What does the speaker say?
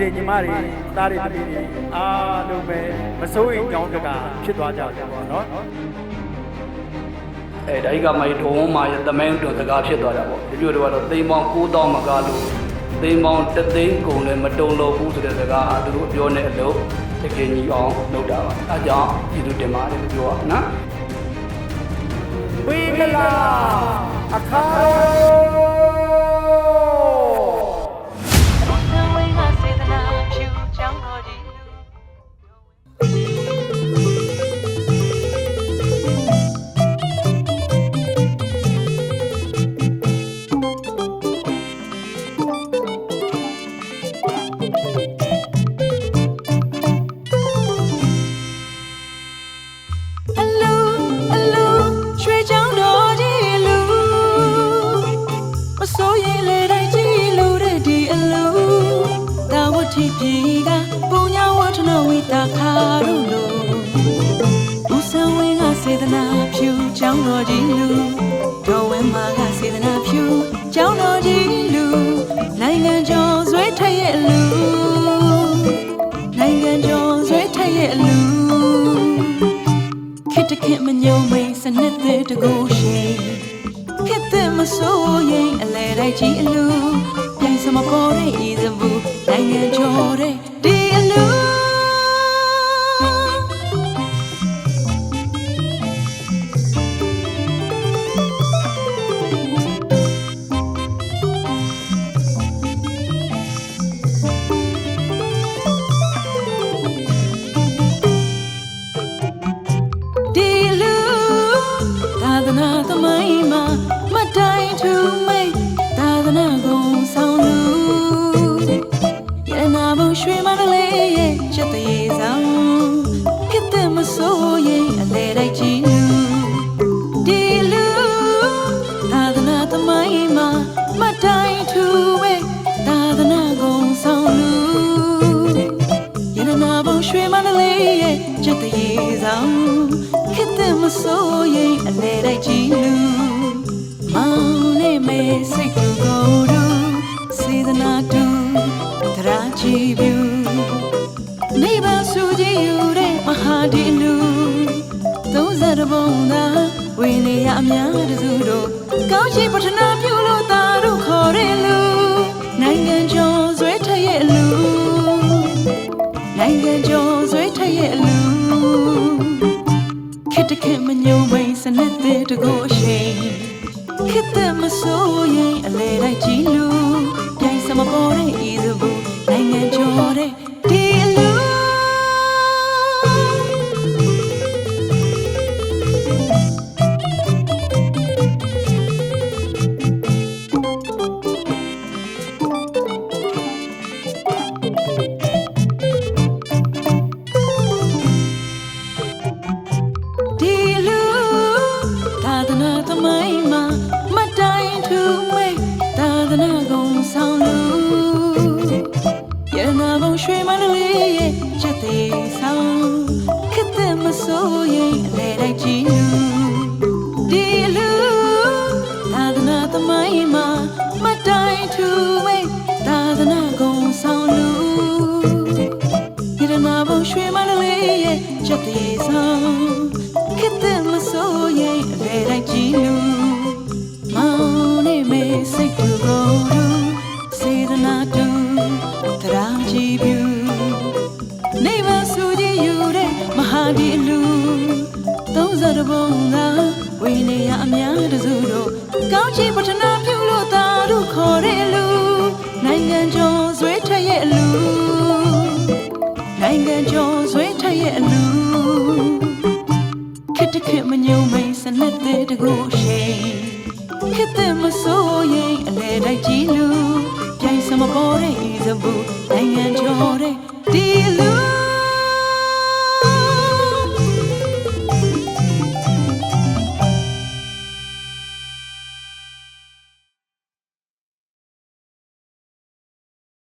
တွေညီမတွေသားတွေတပည့်တွေအားလုံးပဲမစိုးရင်ကြောင်းတကာဖြစ်သွားကြတယ်ပေါ့နော်အဲဒါကြီးကမှဒုံဝမာရဲ့တမန်တွန်စကားဖြစ်သွားတာပေါ့ဒီလိုတော့ကတော့သိန်းပေါင်း9000မကားလို့သိန်းပေါင်းတသိန်းကုန်လည်းမတုံလို့ဘူးဆိုတဲ့စကားအားသူတို့ပြောနေအလို့တကယ်ကြီးအောင်လုပ်တာပါအဲကြောင့်ကျေးဇူးတင်ပါတယ်ပြောရနော်ဝိကလာအခါဆံ ထနဝိတာခါတို့လိုဦးဆံဝင်းကစေတနာဖြူချောင်းတော်ကြီးလူ ခစ်တခစ်မညုံမိန်စနစ်တဲ့တကူရှိခစ်တဲ့မစိုးရင်အလဲတိုက်ကြီးအလူပြိုင်စမပေါ်တဲ့ဤစဘူး စ်တဲ့မစိုးရင်အလဲတိုက်ကြီးလူဒီလူသာသနာသမိုင်းမှာမတိုင်ထူမိတ်သာသနာကုံဆောင်လူရနနာဘုံရွှေမန္တလေးရဲ့ချက်တရေဆောင်ခစ်တဲ့မစိုးရင်အလဲတိုက်ကြီးလူမောင်လေးမဲစိတ်ကူကိုယ်တို့စေတနာတူတရာချီပြူနေပါဆူကြီးယူတဲ့မဟာ ဒီလူသုံးစရဘုံသာဝိနေရအများတစုတို့ကောင်းချီပထနာပြုလို့သာတို့ခေါ်တဲ့လူနိုင်ငံကျော်ဇွဲထက်ရဲ့လူနိုင်ငံကျော်ဇွဲထက်ရဲ့အလူခစ်တခစ်မညုံမိန်စနစ်တဲ့တကိုရှိန်ခစ်တဲ့မစိုးရင်အလဲတိုက်ကြီးလူပြိုင်စမပေါ်တဲ့ တဲ့မစိုးရင်အလဲတိုက်ကြီးလူဒီလူသာသနာသမိုင်းမှာမတိုင်ထူမိတ်သာသနာကုံဆောင်လူရတနာဘုံရွှေမန္တလေးရဲ့ချက်သေးဆောင်ခစ်တဲ့မစိုးရင်အလဲတိုက်ကြီးလူမောင်နေမေစိတ်ကူကိုယ်တို့စေတနာတူတရာကြည်ပြူနေမဆူကြီးယူတဲ့မဟာ ဒီလူသုံးစရဘုံသာဝိနေရအများတစုတို့ကောင်းချီပထနာပြုလို့သာတို့ခေါ်တဲ့လူနိုင်ငံကျော်ဇွဲထက်ရဲ့လူနိုင်ငံကျော်ဇွဲထက်ရဲ့အလူခစ်တခစ်မညုံမိန်စနစ်တဲ့တကိုရှိန်ခစ်တဲ့မစိုးရင်အလဲတိုက်ကြီးလူပြိုင်စမပေါ်တဲ့ဤစဘူးနိုင်ငံကျော်တဲ့ဒီလူ